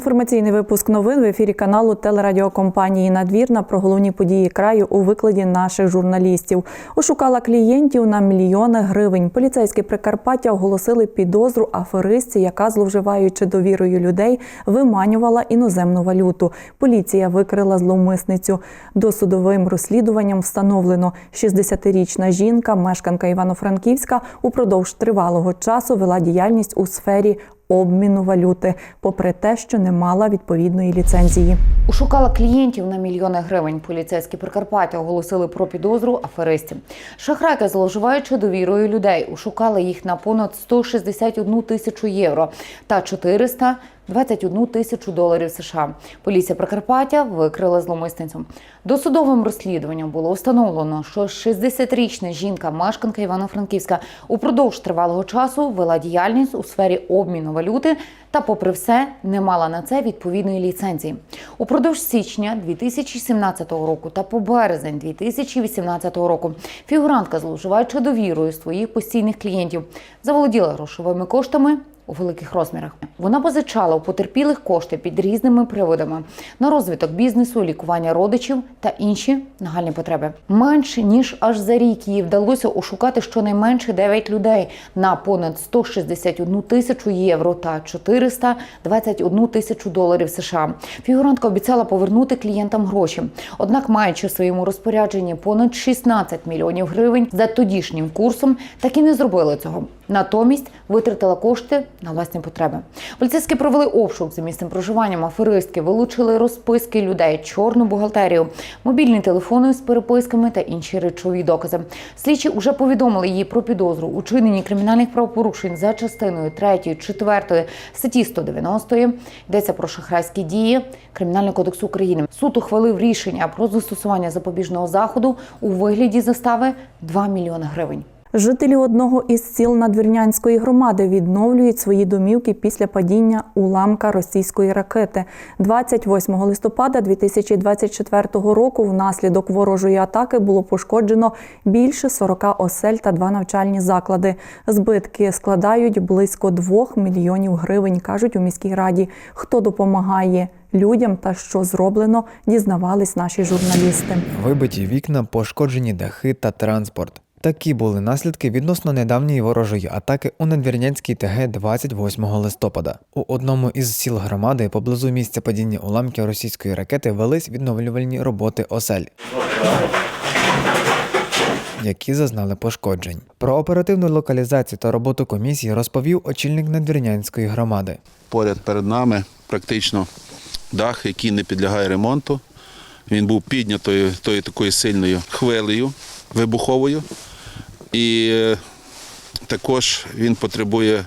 Інформаційний випуск новин в ефірі каналу телерадіокомпанії Надвірна про головні події краю у викладі наших журналістів. Ошукала клієнтів на мільйони гривень. Поліцейські Прикарпаття оголосили підозру аферистці, яка, зловживаючи довірою людей, виманювала іноземну валюту. Поліція викрила зловмисницю. Досудовим розслідуванням встановлено 60-річна жінка, мешканка Івано-Франківська, упродовж тривалого часу вела діяльність у сфері обміну валюти, попри те, що не мала відповідної ліцензії. Ушукала клієнтів на мільйони гривень. Поліцейські Прикарпаття оголосили про підозру аферистів. Шахрайка, зловживаючи довірою людей, ушукали їх на понад 161 тисячу євро та 421 тисячу доларів США. Поліція Прикарпаття викрила зломисницю. Досудовим розслідуванням було встановлено, що 60-річна жінка, мешканка Івано-Франківська, упродовж тривалого часу вела діяльність у сфері обміну валюти та, попри все, не мала на це відповідної ліцензії. Упродовж січня 2017 року та по березень 2018 року фігурантка, зловживаючи довірою своїх постійних клієнтів, заволоділа грошовими коштами. У великих розмірах вона позичала у потерпілих кошти під різними приводами на розвиток бізнесу, лікування родичів та інші нагальні потреби. Менше ніж аж за рік їй вдалося ошукати щонайменше 9 людей на понад 161 тисячу євро та 421 тисячу доларів США. Фігурантка обіцяла повернути клієнтам гроші. Однак, маючи в своєму розпорядженні понад 16 мільйонів гривень за тодішнім курсом, так і не зробила цього. Натомість витратила кошти на власні потреби. Поліцейські провели обшук за місцем проживання аферистки, вилучили розписки людей, чорну бухгалтерію, мобільні телефони з переписками та інші речові докази. Слідчі вже повідомили її про підозру у чиненні кримінальних правопорушень за частиною 3, 4 статті 190. Йдеться про шахрайські дії Кримінального кодексу України. Суд ухвалив рішення про застосування запобіжного заходу у вигляді застави 2 мільйони гривень. Жителі одного із сіл Надвірнянської громади відновлюють свої домівки після падіння уламка російської ракети. 28 листопада 2024 року внаслідок ворожої атаки було пошкоджено більше 40 осель та два навчальні заклади. Збитки складають близько 2 мільйонів гривень, кажуть у міській раді. Хто допомагає людям та що зроблено, дізнавались наші журналісти. Вибиті вікна, пошкоджені дахи та транспорт. Такі були наслідки відносно недавньої ворожої атаки у Надвірнянській ТГ 28 листопада. У одному із сіл громади поблизу місця падіння уламків російської ракети велись відновлювальні роботи осель. Які зазнали пошкоджень. Про оперативну локалізацію та роботу комісії розповів очільник Надвірнянської громади. Поряд перед нами практично дах, який не підлягає ремонту. Він був піднятою тою такою сильною хвилею вибуховою. І е, також він потребує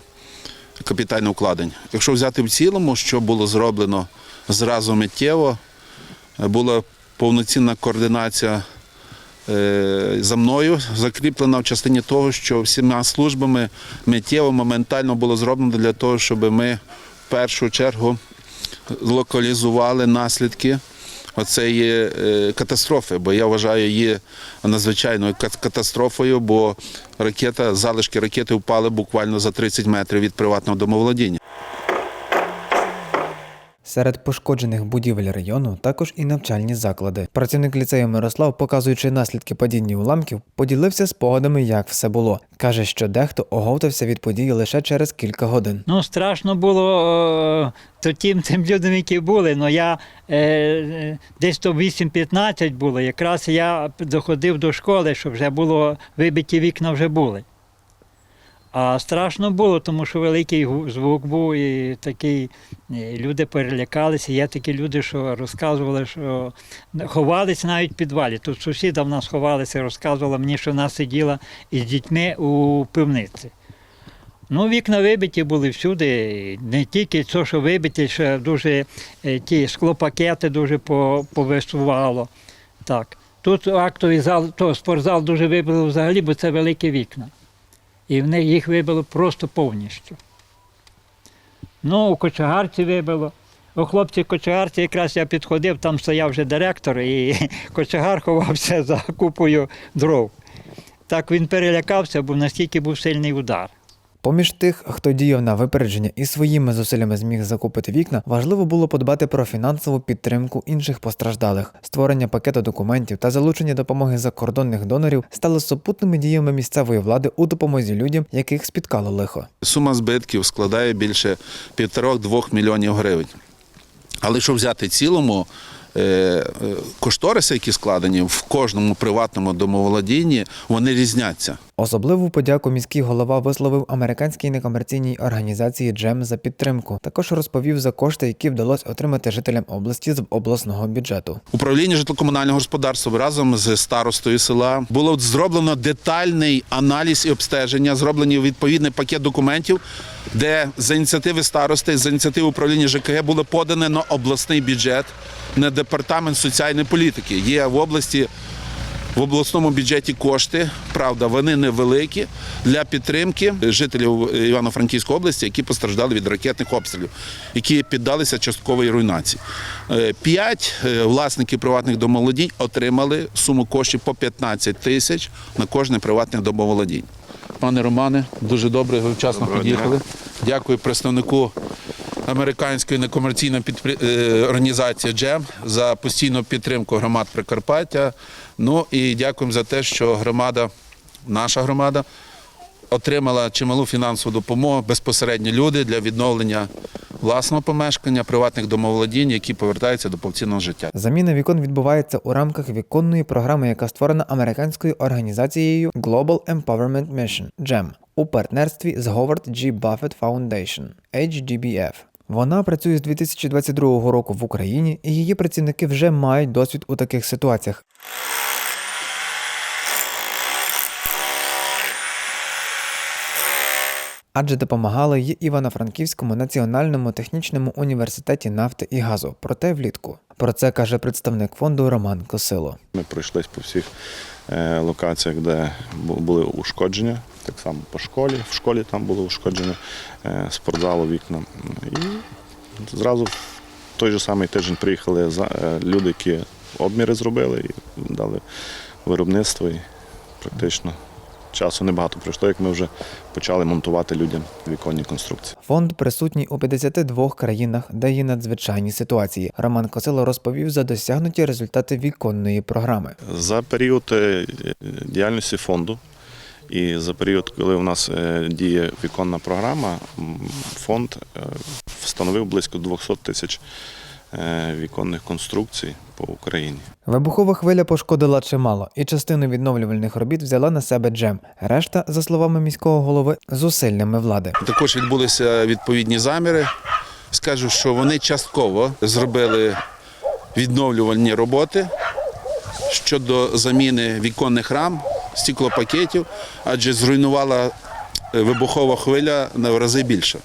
капітального вкладень. Якщо взяти в цілому, що було зроблено зразу миттєво, е, була повноцінна координація е, за мною закріплена в частині того, що всіма службами миттєво, моментально було зроблено для того, щоб ми в першу чергу локалізували наслідки оцеї є катастрофи, бо я вважаю її надзвичайною кат- катастрофою, бо ракета, залишки ракети впали буквально за 30 метрів від приватного домоволодіння. Серед пошкоджених будівель району також і навчальні заклади. Працівник ліцею Мирослав, показуючи наслідки падіння уламків, поділився спогадами, як все було. Каже, що дехто оговтався від події лише через кілька годин. Ну, страшно було е, то тим, тим людям, які були. Ну я е, десь то 8-15 було. Якраз я доходив до школи, що вже було вибиті вікна вже були. А страшно було, тому що великий звук був і такий, е, люди перелякалися. Є такі люди, що розказували, що ховалися навіть в підвалі. Тут сусіда в нас ховалися, розказувала мені, що вона сиділа із дітьми у пивниці. Ну, вікна вибиті були всюди. Не тільки те, що вибиті, ще дуже е, ті склопакети дуже по- повисувало. Так. Тут актовий зал, то спортзал дуже вибило взагалі, бо це великі вікна. І в них їх вибило просто повністю. Ну, у кочегарці вибило. У хлопці кочегарці якраз я підходив, там стояв вже директор, і кочегар ховався за купою дров. Так він перелякався, бо настільки був сильний удар. Поміж тих, хто діяв на випередження і своїми зусиллями зміг закупити вікна, важливо було подбати про фінансову підтримку інших постраждалих. Створення пакету документів та залучення допомоги закордонних донорів стали супутними діями місцевої влади у допомозі людям, яких спіткало лихо. Сума збитків складає більше 1,5-2 мільйонів гривень. Але якщо взяти цілому, е, е, кошториси, які складені в кожному приватному домоволодінні, вони різняться. Особливу подяку міський голова висловив американській некомерційній організації Джем за підтримку. Також розповів за кошти, які вдалося отримати жителям області з обласного бюджету. Управління житлокомунального господарства разом з старостою села було зроблено детальний аналіз і обстеження, зроблені відповідний пакет документів, де за ініціативи старости, за ініціативи управління ЖКГ було подане на обласний бюджет, на департамент соціальної політики. Є в області. В обласному бюджеті кошти, правда, вони невеликі для підтримки жителів Івано-Франківської області, які постраждали від ракетних обстрілів, які піддалися часткової руйнації. Е, П'ять е, власників приватних домоволодінь отримали суму коштів по 15 тисяч на кожне приватне домоволодінь. Пане Романе, дуже добре, ви вчасно під'їхали. Дякую представнику американської некомерційної е, організації Джем за постійну підтримку громад Прикарпаття. Ну і дякуємо за те, що громада, наша громада, отримала чималу фінансову допомогу безпосередньо люди для відновлення власного помешкання, приватних домоволодінь, які повертаються до повноцінного життя. Заміна вікон відбувається у рамках віконної програми, яка створена американською організацією Global Empowerment Mission GEM у партнерстві з Howard G. Buffett Foundation HGBF. Вона працює з 2022 року в Україні, і її працівники вже мають досвід у таких ситуаціях. Адже допомагали й Івано-Франківському національному технічному університеті нафти і газу, проте влітку. Про це каже представник фонду Роман Косило. Ми пройшлись по всіх е, локаціях, де були ушкодження. Так само по школі. В школі там було ушкодження, е, спортзалу вікна. І зразу в той же самий тиждень приїхали е, люди, які обміри зробили і дали виробництво. І практично часу небагато пройшло, як ми вже почали монтувати людям віконні конструкції. Фонд присутній у 52 країнах, де є надзвичайні ситуації. Роман Косило розповів за досягнуті результати віконної програми. За період е, діяльності фонду і за період, коли у нас е, діє віконна програма, фонд е, встановив близько 200 тисяч віконних конструкцій по Україні. Вибухова хвиля пошкодила чимало, і частину відновлювальних робіт взяла на себе джем. Решта, за словами міського голови, зусиллями влади. Також відбулися відповідні заміри. Скажу, що вони частково зробили відновлювальні роботи щодо заміни віконних рам, стеклопакетів, адже зруйнувала е, вибухова хвиля на в рази більше.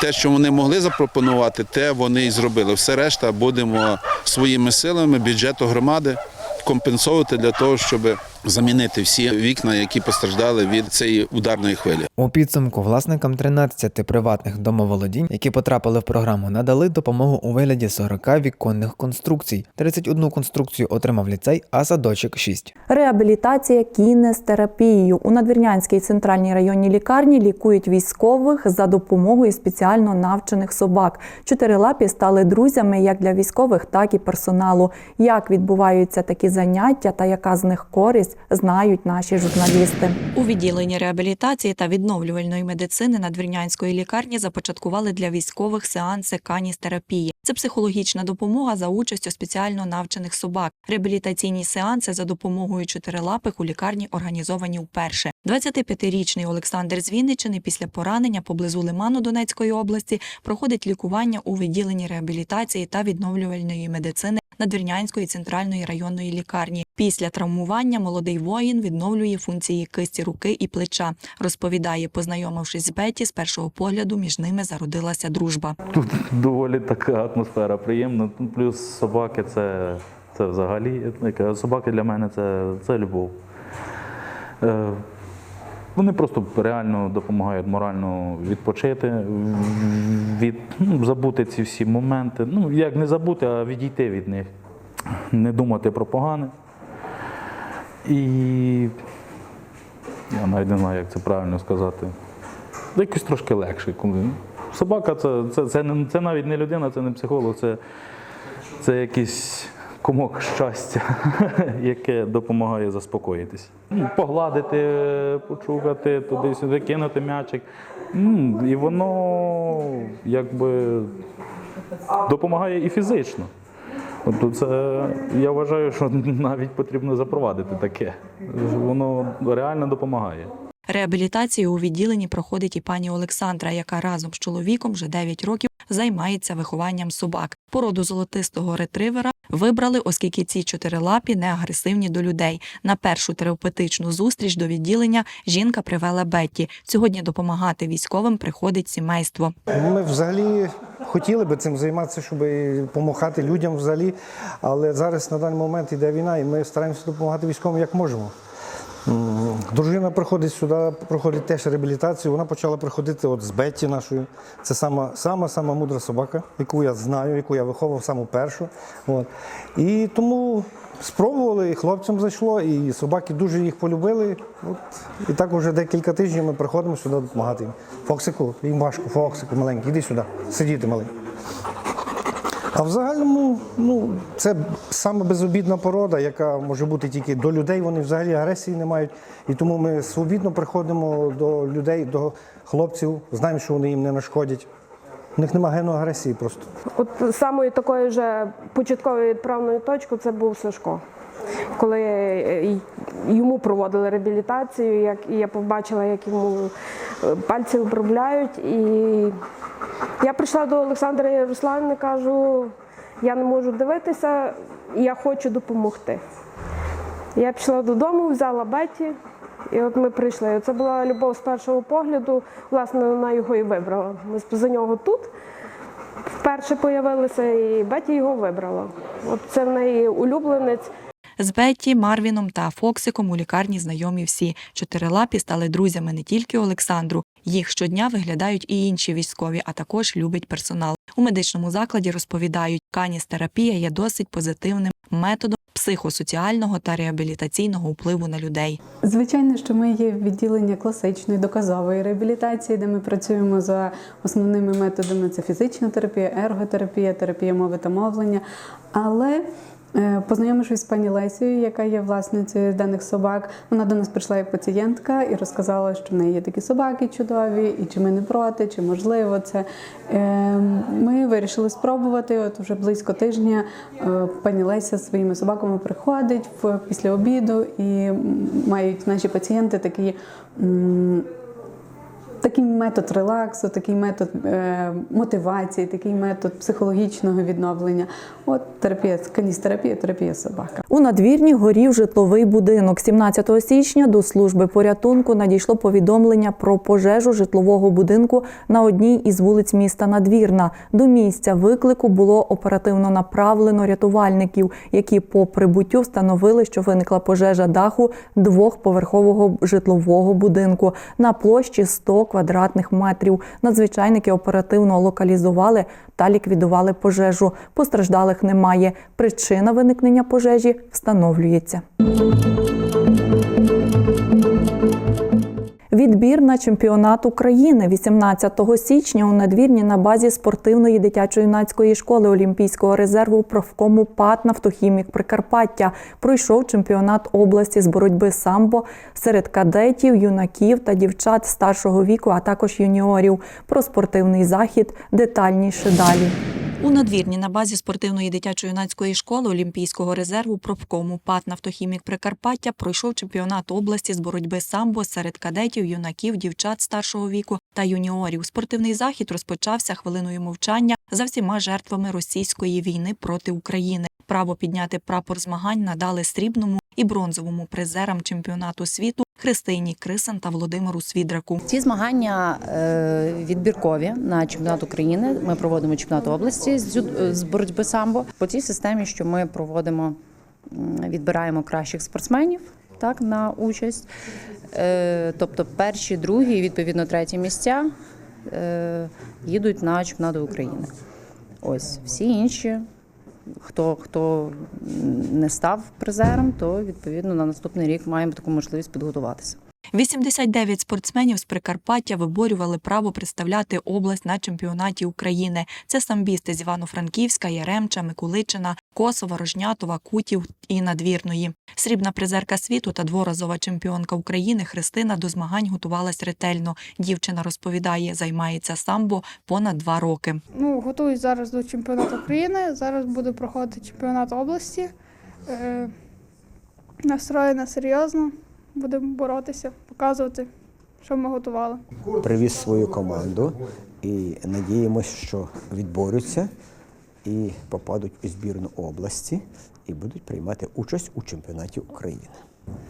Те, що вони могли запропонувати, те вони і зробили. Все решта будемо своїми силами бюджету громади компенсувати для того, щоб замінити всі вікна, які постраждали від цієї ударної хвилі. У підсумку власникам 13 приватних домоволодінь, які потрапили в програму, надали допомогу у вигляді 40 віконних конструкцій. 31 конструкцію отримав ліцей, а садочок 6. Реабілітація кінестерапією у Надвірнянській центральній районній лікарні лікують військових за допомогою спеціально навчених собак. Чотирилапі стали друзями як для військових, так і персоналу. Як відбуваються такі заняття та яка з них користь, знають наші журналісти. У відділенні реабілітації та відновлювальної медицини Надвірнянської лікарні започаткували для військових сеанси каністерапії. Це психологічна допомога за участю спеціально навчених собак. Реабілітаційні сеанси за допомогою чотирилапих у лікарні організовані вперше. 25-річний Олександр з Вінниччини після поранення поблизу Лиману Донецької області проходить лікування у відділенні реабілітації та відновлювальної медицини Надвірнянської центральної районної лікарні. Після травмування молодий воїн відновлює функції кисті руки і плеча. Розповідає, познайомившись з Беті, з першого погляду між ними зародилася дружба. Тут доволі така атмосфера приємна. Плюс собаки це, це взагалі. Собаки для мене це, це любов. Вони просто реально допомагають морально відпочити, від, ну, забути ці всі моменти. Ну, як не забути, а відійти від них, не думати про погане. І я навіть не знаю, як це правильно сказати. якось трошки легше. Собака це, це, це, це навіть не людина, це не психолог, це, це якийсь комок щастя, яке допомагає заспокоїтись. Ну, Погладити, почухати, туди-сюди, кинути м'ячик. І воно якби допомагає і фізично. Це я вважаю, що навіть потрібно запровадити таке. Воно реально допомагає. Реабілітацію у відділенні проходить і пані Олександра, яка разом з чоловіком вже 9 років займається вихованням собак. Породу золотистого ретривера вибрали, оскільки ці чотирилапі не агресивні до людей. На першу терапевтичну зустріч до відділення жінка привела Бетті. Сьогодні допомагати військовим приходить сімейство. Ми взагалі хотіли би цим займатися, щоб допомагати людям взагалі. Але зараз на даний момент йде війна, і ми стараємося допомагати військовим як можемо. Дружина приходить сюди, проходить теж реабілітацію. Вона почала приходити от з Бетті нашою. Це сама, сама, сама мудра собака, яку я знаю, яку я виховував саму першу. От. І тому спробували, і хлопцям зайшло, і собаки дуже їх полюбили. От. І так вже декілька тижнів ми приходимо сюди допомагати їм. Фоксику, їм важко, Фоксику маленький, іди сюди, сидіти маленький. А в загальному, ну, це саме безобідна порода, яка може бути тільки до людей, вони взагалі агресії не мають. І тому ми свобідно приходимо до людей, до хлопців, знаємо, що вони їм не нашкодять. У них нема гену агресії просто. От самою такою же початковою відправною точкою це був Сашко. Коли е, йому проводили реабілітацію, як і я побачила, як йому е, пальці обробляють. І я прийшла до Олександра Ярославівни, кажу, я не можу дивитися, я хочу допомогти. Я пішла додому, взяла Беті, і от ми прийшли. Це була любов з першого погляду. Власне, вона його і вибрала. Ми за нього тут вперше появилися, і Беті його вибрала. От це в неї улюбленець. З Бетті, Марвіном та Фоксиком у лікарні знайомі всі. Чотирилапі стали друзями не тільки Олександру. Їх щодня виглядають і інші військові, а також любить персонал. У медичному закладі розповідають, каністерапія є досить позитивним методом психосоціального та реабілітаційного впливу на людей. Звичайно, що ми є відділення класичної доказової реабілітації, де ми працюємо за основними методами: це фізична терапія, ерготерапія, терапія мови та мовлення. Але Познайомившись з пані Лесією, яка є власницею даних собак, вона до нас прийшла як пацієнтка і розказала, що в неї є такі собаки чудові, і чи ми не проти, чи можливо це. Е, Ми вирішили спробувати. От вже близько тижня е, пані Леся зі своїми собаками приходить після обіду, і мають наші пацієнти такі. Такий метод релаксу, такий метод е, мотивації, такий метод психологічного відновлення. От терапія, каністерапія, терапія собака. У надвірні горів житловий будинок. 17 січня до служби порятунку надійшло повідомлення про пожежу житлового будинку на одній із вулиць міста Надвірна. До місця виклику було оперативно направлено рятувальників, які по прибуттю встановили, що виникла пожежа даху двохповерхового житлового будинку на площі 100 квадратних метрів. Надзвичайники оперативно локалізували та ліквідували пожежу. Постраждалих немає. Причина виникнення пожежі встановлюється. Відбір на чемпіонат України 18 січня у надвірні на базі спортивної дитячо-юнацької школи Олімпійського резерву профкому ПАТ «Нафтохімік Прикарпаття пройшов чемпіонат області з боротьби самбо серед кадетів, юнаків та дівчат старшого віку, а також юніорів. Про спортивний захід детальніше далі. У надвірні на базі спортивної дитячо-юнацької школи Олімпійського резерву профкому ПАТ «Нафтохімік Прикарпаття пройшов чемпіонат області з боротьби самбо серед кадетів, юнаків, дівчат старшого віку та юніорів. Спортивний захід розпочався хвилиною мовчання за всіма жертвами російської війни проти України. Право підняти прапор змагань надали срібному і бронзовому призерам чемпіонату світу Христині Крисан та Володимиру Свідраку. Ці змагання е, відбіркові на чемпіонат України. Ми проводимо чемпіонат області з боротьби самбо по цій системі, що ми проводимо, відбираємо кращих спортсменів так на участь. Е, Тобто перші, другі, відповідно треті місця е, їдуть на чемпіонат України. Ось всі інші. Хто хто не став призером, то відповідно на наступний рік маємо таку можливість підготуватися. 89 спортсменів з Прикарпаття виборювали право представляти область на чемпіонаті України. Це самбісти з Івано-Франківська, Яремча, Микуличина, Косова, Рожнятова, Кутів і Надвірної. Срібна призерка світу та дворазова чемпіонка України Христина до змагань готувалась ретельно. Дівчина розповідає, займається самбо понад два роки. Ну, готуюсь зараз до чемпіонату України. Зараз буде проходити чемпіонат області. Е, настроєна серйозно. Будемо боротися, показувати, що ми готували. привіз свою команду і надіємося, що відборються і попадуть у збірну області і будуть приймати участь у чемпіонаті України.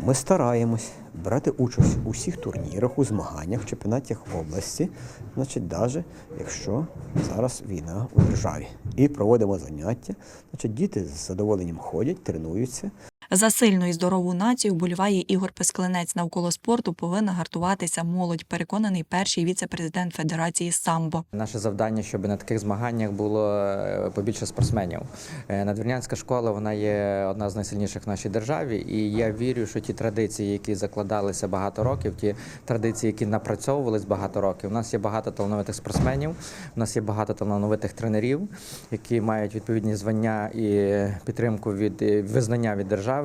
Ми стараємось брати участь у всіх турнірах, у змаганнях, чемпіонатах області, значить, навіть якщо зараз війна у державі. І проводимо заняття. Значить, діти з задоволенням ходять, тренуються. За сильну і здорову націю вболіває Ігор Песклинець. Навколо спорту повинна гартуватися молодь. Переконаний перший віце-президент Федерації самбо. Наше завдання, щоб на таких змаганнях було е, побільше спортсменів. Е, Надвірнянська школа вона є одна з найсильніших в нашій державі, і я вірю, що ті традиції, які закладалися багато років, ті традиції, які напрацьовувались багато років. У нас є багато талановитих спортсменів, у нас є багато талановитих тренерів, які мають відповідні звання і підтримку від е, визнання від держави.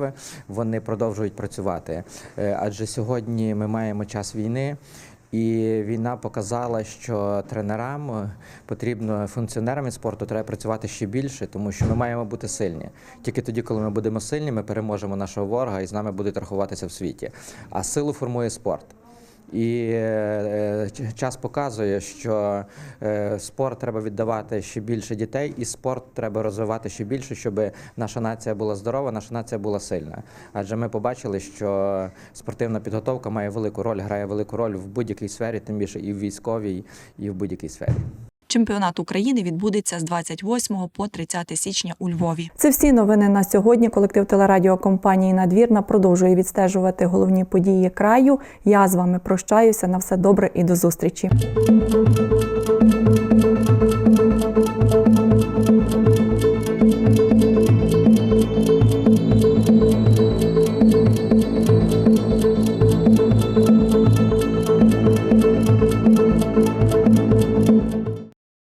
Вони продовжують працювати. Е, Адже сьогодні ми маємо час війни. І війна показала, що тренерам е, потрібно функціонерам від спорту треба працювати ще більше, тому що ми маємо бути сильні. Тільки тоді, коли ми будемо сильні, ми переможемо нашого ворога і з нами будуть рахуватися в світі. А силу формує спорт. І е, час показує, що е, спорт треба віддавати ще більше дітей, і спорт треба розвивати ще більше, щоб наша нація була здорова, наша нація була сильна. Адже ми побачили, що спортивна підготовка має велику роль, грає велику роль в будь-якій сфері, тим більше і в військовій, і в будь-якій сфері. Чемпіонат України відбудеться з 28 по 30 січня у Львові. Це всі новини на сьогодні. Колектив телерадіокомпанії Надвірна продовжує відстежувати головні події краю. Я з вами прощаюся. На все добре і до зустрічі.